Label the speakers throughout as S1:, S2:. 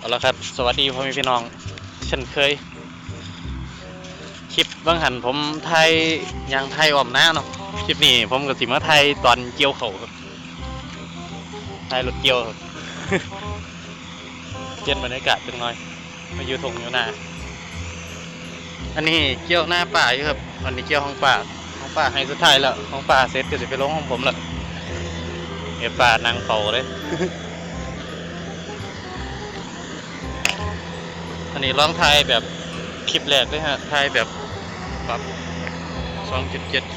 S1: เอาละครับ สวัสดีพ่อแม่พี่น้อง เช่นเคย คลิปบางหันผมไทยยางไทยอ้อมหน้าเนาะ คลิปนี้ผมกับสิมาไทยตอนเกี่ยวเขาครับไทยรถเกี่ยวครับเปลี่ยนบรรยากาศจังหน่อย มาอยู่ทงอยู่หน้า อันนี้เกี่ยวหน้าป่าอยู่ครับ อันนี้เกี่ยวห้องป่า ห้องป่าให้สุดท้ายแล้ว ห้องป่าเสร็จก็จะไปลงห้องผมละเอป่านั่งเฝ้าเลย นนี้ลองถ่ายแบบคลิปแรกเลยฮะถ่ายแบบปรับ 2.7K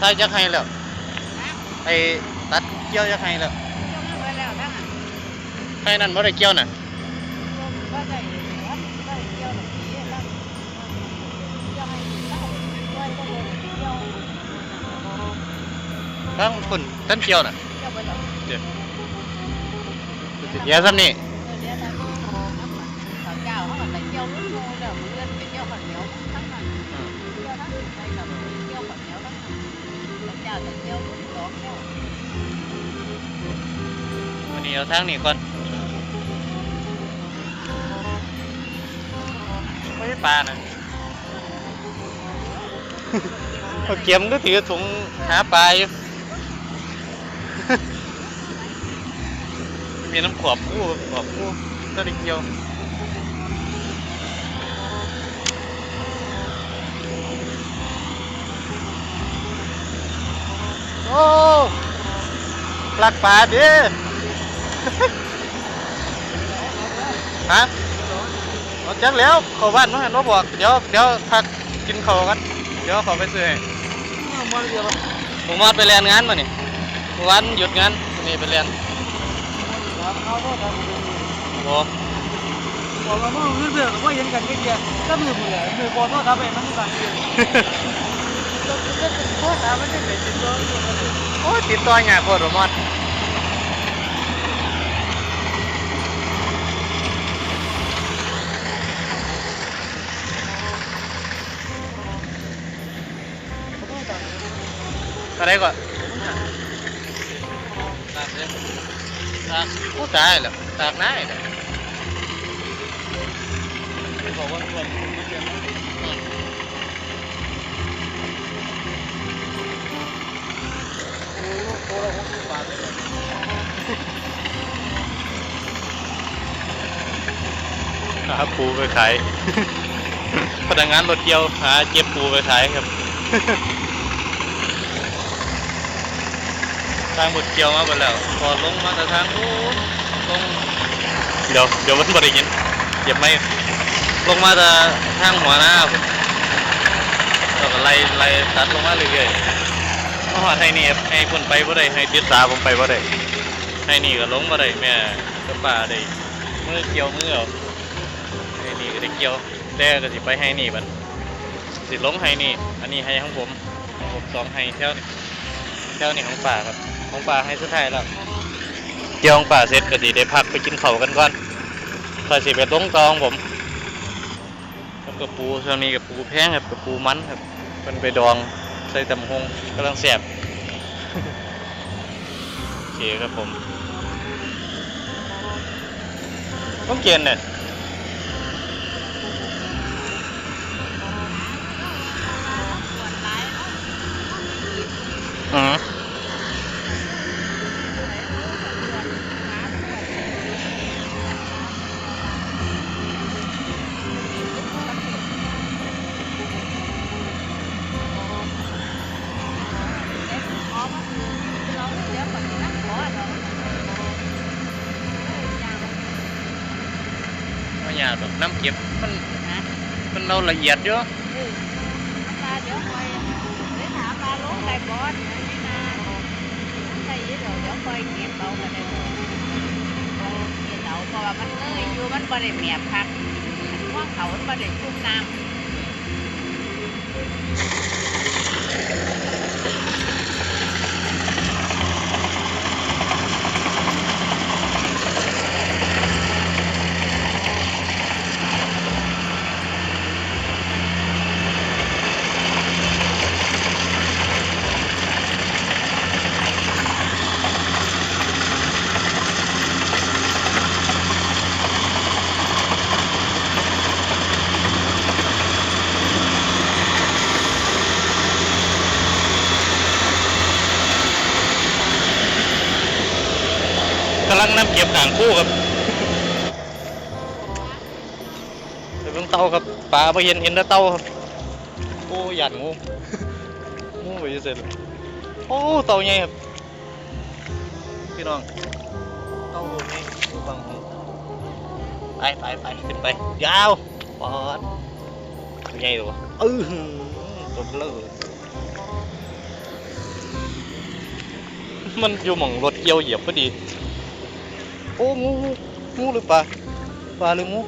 S1: ถ่ายจักให้แล้วไอ้ตัดเกี่ยวจักให้แล้วให้นั่นบ่ได้เกี่ยวน่ะทั้งคนทั้งเกี่ยวน่ะเดี๋ยวเดี๋ยวซ้ำนี่ วันนี้เอาทางนี้ก่อนไม่ใช่ปลานะเอาเกียมก็ถือถุงหาปลาอยู่ มีน้ำขวบคู่ขวบคู่ก็ได้เกี่ยว โอ้ปลักปลาดิฮะเอาจักแล้วเขาบ้านมาหันมาบอกเดี๋ยวเดี๋ยวพักกินเขาวกันเดี๋ยวเขาไปซื้อให้ผมมอดไปเรียนงานมานี่เมื่อวันหยุดงานวันนี้ไปเรียนโอ้
S2: บอกว่าเมื่อเรื่องว่ายังกันไม่เดียวก็มือมือมือบอลโทษครับเองมันบางทีโทษครับมันจะเป็นตัว
S1: โอ้ยติดต่อหยากโคตรมอดอะไรก่อนตากเลยตากโอ้ตายแล้วตากนายเลย
S2: บอกว่าเงินไม่เดีย หา
S1: ปูไปขาย พนักงานรถเกี่ยวหาเก็บปูไปขายครับทางบดเกี่ยวมาไปแล้วพอลงมาแต่ทางโอ้ลงเดี๋ยวเดี๋ยวมันบริยินเก็บไม่ลงมาแต่ทางหัวหน้าแล้วก็ไล่ไล่ตัดลงมาเรื่อยๆ มาหอดให้นี่ให้คนไปบ่ได้ให้ติดตาผมไปบ่ได้ให้นี่ก็ลงบ่ได้แม่ก็ป่าได้มือเกี่ยวมือเอาให้นี่ก็ได้เกี่ยวแต่ก็สิไปให้นี่บัดสิลงให้นี่ อันนี้ให้ของผมของผมสองให้แถวนี้แถวนี้ของป่าครับของป่าให้สุดท้ายแล้วเกี่ยวของป่าเสร็จก็สิได้พักไปกินข้าวกันก่อนค่อยสิไปลงตองผมกับปูช่วงนี้กับปูแพงครับกับปูมันครับเป็นไปดอง ใส่ตำหงกำลังแสบโอเคครับผมต้องเกียนเนี่ยอือ ไม่อยากแบบน้ำเก็บมันมันเราละเอียดเยอะ
S3: มันบริเมียบพักพวกเขาบริชุ่มน้ำ
S1: ลังน้ำเก็บหางคู่ครับไปเบิ่งเต่าครับปลาไปเห็นเห็นแต่เต่าครับโอ้หยันงูงูไปเสร็จโอ้เต่าใหญ่ครับพี่น้องเต่าใหญ่ดูบังไปไปไปขึ้นไปยาวปอดใหญ่ตัวเออตัวเบลอมันอยู่หม่องรถเกี่ยวเหยียบพอดี โอ้งูงูงูหรือปลาปลาหรืองู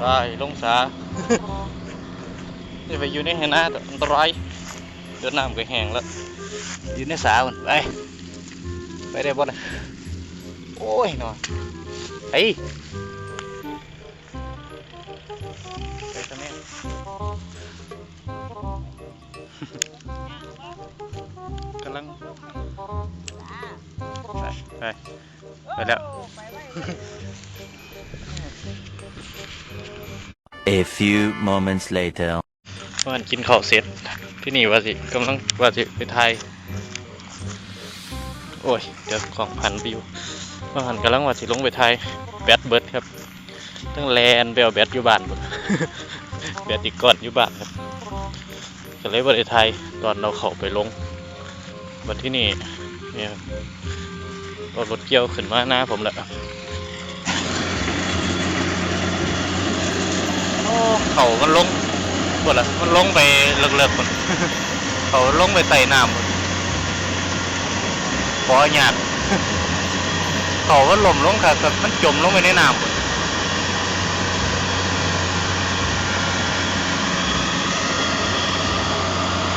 S1: ไปลงสาจะไปอยู่ในแห่นาอันตรายเดินน้ำก็แห้งแล้วอยู่ในสามันไปไปได้บ่นะโอ้ยหนอนไป กำลังไปไป ไปแล้ว
S4: A few moments later.
S1: มันกินข้าวเสร็จที่นี่ว่าสิกำลังว่าสิไปไทยโอ้ย เดี๋ยวของพันไปอยู่ว่าหันกำลังว่าสิลงไปไทยแบตเบิร์ดครับตั้งแลนไปเอาแบตอยู่บ้านพุ่นแบตอีกก้อนอยู่บ้านครับ ก็เลยว่าไปไทยตอนเราเข้าไปลงวันที่นี่เนี่ยรับก็รถเกี่ยวขึ้นมาหน้าผมแล้วโอ้เขามันลงปวดละมันลงไปเลิกๆคนเขาลงไปใส่น้ำหมดบ่อหยาดเขามันหล่มลงค่ะกับมันจมลงไปในน้ำหมด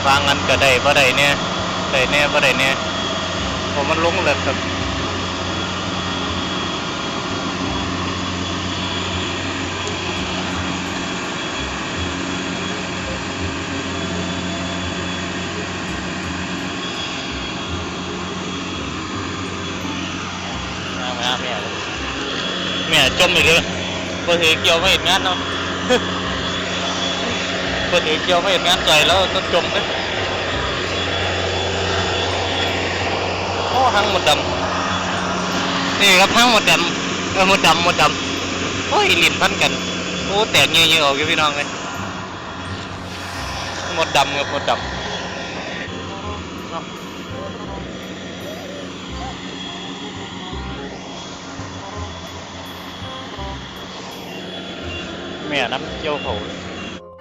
S1: บางอันก็ได้บ่ได้เนี่ยได้แน่บ่ได้เนี่ยเพราะมันลงเลยครับมามาแม่เลยแม่จมอีกเลยพอถือเกี่ยวไม่เห็นงานเนาะ พอถือเกี่ยวไม่เห็นงานใจแล้วก็จมเลยโอ้หังหมดดำนี่ครับหังหมดดำเออหมดดำหมดดำโอ้ยลิ้นพันกันโอ้แตกเงี้ยๆออกอยู่พี่น้องเลยหมดดำครับหมดดำเนาะแม่น้ำเกี่ยวเขา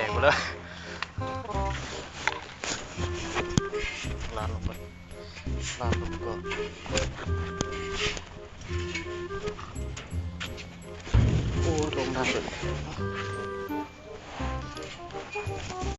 S1: เนี่ยแตกหมดเลยลานลงไปลานลงก็โอ้ลงน้ำเลย